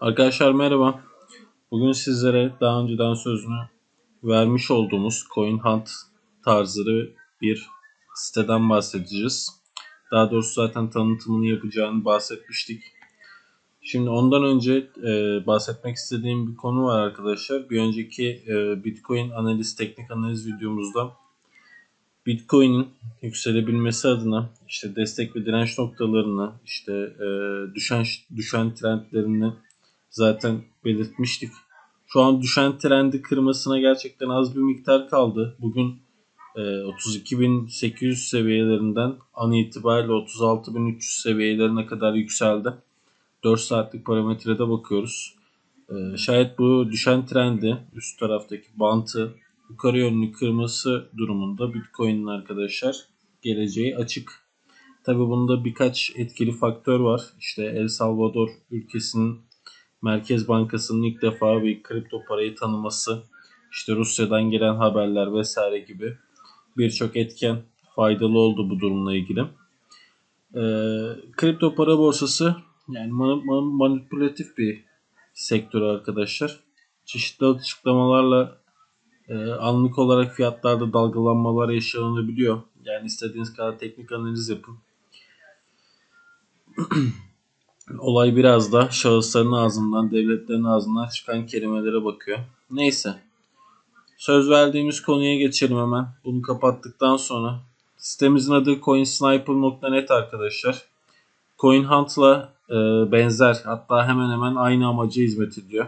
Arkadaşlar merhaba. Bugün sizlere daha önceden sözünü vermiş olduğumuz Coin Hunt tarzı bir siteden bahsedeceğiz. Daha doğrusu zaten tanıtımını yapacağını bahsetmiştik. Şimdi ondan önce e, bahsetmek istediğim bir konu var arkadaşlar. Bir önceki e, Bitcoin analiz, teknik analiz videomuzda Bitcoin'in yükselebilmesi adına işte destek ve direnç noktalarını, işte e, düşen düşen trendlerini zaten belirtmiştik. Şu an düşen trendi kırmasına gerçekten az bir miktar kaldı. Bugün e, 32.800 seviyelerinden an itibariyle 36.300 seviyelerine kadar yükseldi. 4 saatlik parametrede bakıyoruz. E, şayet bu düşen trendi üst taraftaki bantı yukarı yönlü kırması durumunda Bitcoin'in arkadaşlar geleceği açık. Tabi bunda birkaç etkili faktör var. İşte El Salvador ülkesinin Merkez Bankası'nın ilk defa bir kripto parayı tanıması, işte Rusya'dan gelen haberler vesaire gibi birçok etken faydalı oldu bu durumla ilgili. Ee, kripto para borsası yani man- man- manipülatif bir sektör arkadaşlar. Çeşitli açıklamalarla e, anlık olarak fiyatlarda dalgalanmalar yaşanabiliyor. Yani istediğiniz kadar teknik analiz yapın. Olay biraz da şahısların ağzından, devletlerin ağzından çıkan kelimelere bakıyor. Neyse. Söz verdiğimiz konuya geçelim hemen. Bunu kapattıktan sonra. Sitemizin adı coinsniper.net arkadaşlar. Coin Hunt'la e, benzer hatta hemen hemen aynı amaca hizmet ediyor.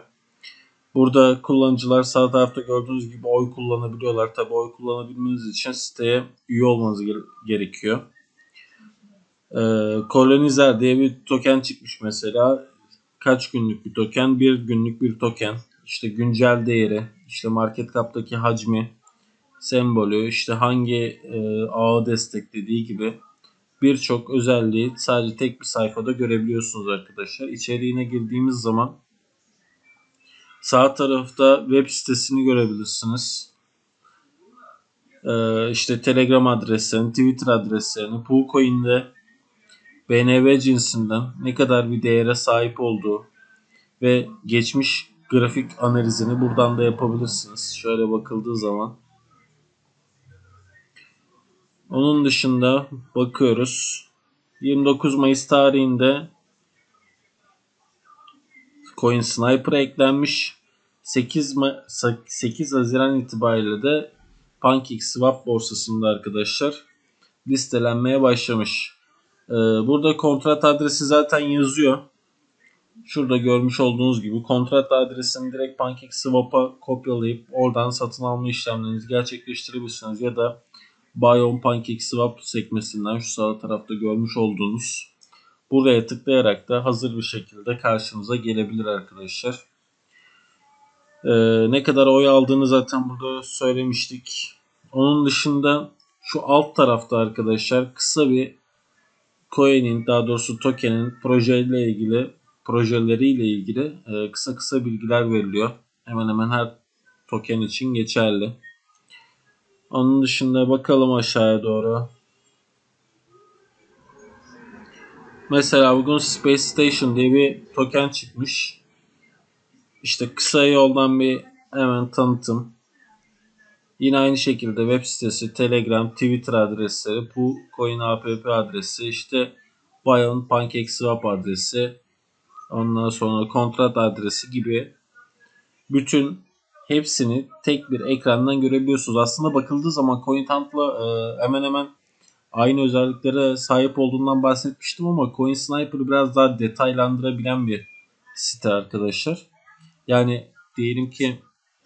Burada kullanıcılar sağ tarafta gördüğünüz gibi oy kullanabiliyorlar. Tabi oy kullanabilmeniz için siteye üye olmanız gerekiyor. Ee, Kolonizer diye bir token çıkmış mesela. Kaç günlük bir token? Bir günlük bir token. İşte güncel değeri, işte market cap'taki hacmi, sembolü, işte hangi e, ağı desteklediği gibi birçok özelliği sadece tek bir sayfada görebiliyorsunuz arkadaşlar. İçeriğine girdiğimiz zaman Sağ tarafta web sitesini görebilirsiniz. Ee, işte Telegram adreslerini, Twitter adreslerini, Poolcoin'de BNB cinsinden ne kadar bir değere sahip olduğu ve geçmiş grafik analizini buradan da yapabilirsiniz. Şöyle bakıldığı zaman. Onun dışında bakıyoruz. 29 Mayıs tarihinde Coin Sniper eklenmiş. 8, 8 Haziran itibariyle de PancakeSwap borsasında arkadaşlar listelenmeye başlamış. Ee, burada kontrat adresi zaten yazıyor. Şurada görmüş olduğunuz gibi kontrat adresini direkt PancakeSwap'a kopyalayıp oradan satın alma işlemlerinizi gerçekleştirebilirsiniz ya da Buy on PancakeSwap sekmesinden şu sağ tarafta görmüş olduğunuz Buraya tıklayarak da hazır bir şekilde karşınıza gelebilir arkadaşlar. Ee, ne kadar oy aldığını zaten burada söylemiştik. Onun dışında şu alt tarafta arkadaşlar kısa bir coin'in daha doğrusu token'in projeyle ilgili projeleriyle ilgili e, kısa kısa bilgiler veriliyor. Hemen hemen her token için geçerli. Onun dışında bakalım aşağıya doğru. Mesela bugün Space Station diye bir token çıkmış. İşte kısa yoldan bir hemen tanıtım. Yine aynı şekilde web sitesi, Telegram, Twitter adresleri, bu coin app adresi, işte Bion PancakeSwap adresi, ondan sonra kontrat adresi gibi bütün hepsini tek bir ekrandan görebiliyorsunuz. Aslında bakıldığı zaman CoinHunt'la e, hemen hemen aynı özelliklere sahip olduğundan bahsetmiştim ama Coin Sniper biraz daha detaylandırabilen bir site arkadaşlar. Yani diyelim ki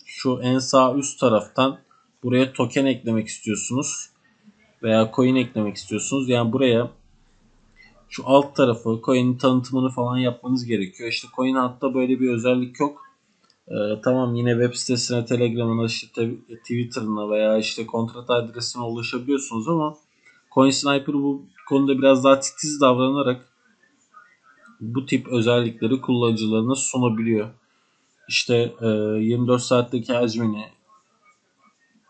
şu en sağ üst taraftan buraya token eklemek istiyorsunuz veya coin eklemek istiyorsunuz. Yani buraya şu alt tarafı coin'in tanıtımını falan yapmanız gerekiyor. İşte coin hatta böyle bir özellik yok. Ee, tamam yine web sitesine, Telegram'ına, işte Twitter'ına veya işte kontrat adresine ulaşabiliyorsunuz ama CoinSniper bu konuda biraz daha titiz davranarak bu tip özellikleri kullanıcılarına sunabiliyor. İşte e, 24 saatteki hacmini,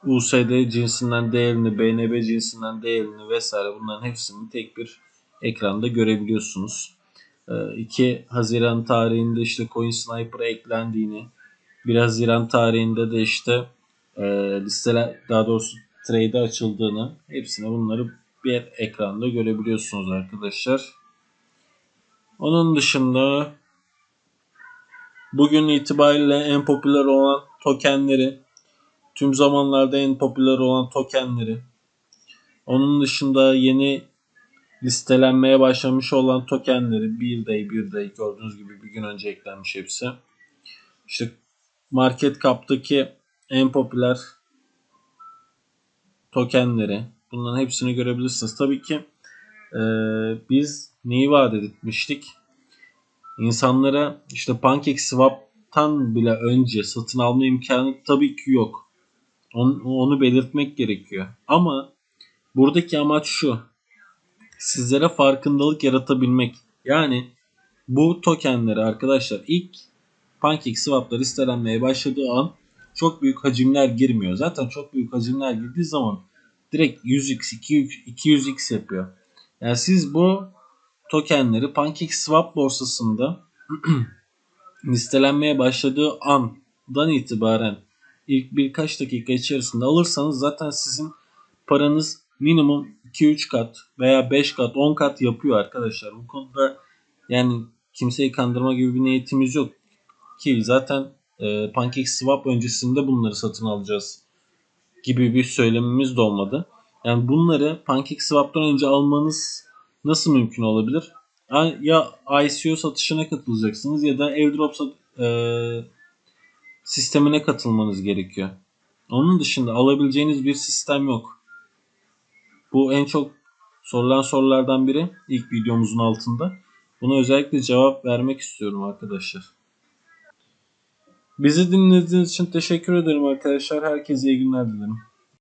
USD cinsinden değerini, BNB cinsinden değerini vesaire bunların hepsini tek bir ekranda görebiliyorsunuz. e, 2 Haziran tarihinde işte Coin Sniper'a eklendiğini, 1 Haziran tarihinde de işte e, listeler daha doğrusu trade açıldığını hepsini bunları bir ekranda görebiliyorsunuz arkadaşlar. Onun dışında bugün itibariyle en popüler olan tokenleri, tüm zamanlarda en popüler olan tokenleri, onun dışında yeni listelenmeye başlamış olan tokenleri bir day bir day gördüğünüz gibi bir gün önce eklenmiş hepsi. İşte market cap'taki en popüler tokenleri bunların hepsini görebilirsiniz. Tabii ki e, biz neyi vaat etmiştik? İnsanlara işte PancakeSwap'tan bile önce satın alma imkanı tabii ki yok. Onu, onu belirtmek gerekiyor. Ama buradaki amaç şu. Sizlere farkındalık yaratabilmek. Yani bu tokenleri arkadaşlar ilk PancakeSwap'ta listelenmeye başladığı an çok büyük hacimler girmiyor. Zaten çok büyük hacimler girdiği zaman direkt 100x, 200x yapıyor. Yani siz bu tokenleri PancakeSwap borsasında listelenmeye başladığı andan itibaren ilk birkaç dakika içerisinde alırsanız zaten sizin paranız minimum 2-3 kat veya 5 kat 10 kat yapıyor arkadaşlar. Bu konuda yani kimseyi kandırma gibi bir niyetimiz yok ki zaten e, PancakeSwap öncesinde bunları satın alacağız gibi bir söylemimiz de olmadı. Yani bunları PancakeSwap'tan önce almanız nasıl mümkün olabilir? Ya ICO satışına katılacaksınız ya da airdrop e, sistemine katılmanız gerekiyor. Onun dışında alabileceğiniz bir sistem yok. Bu en çok sorulan sorulardan biri ilk videomuzun altında. Buna özellikle cevap vermek istiyorum arkadaşlar. Bizi dinlediğiniz için teşekkür ederim arkadaşlar. Herkese iyi günler dilerim.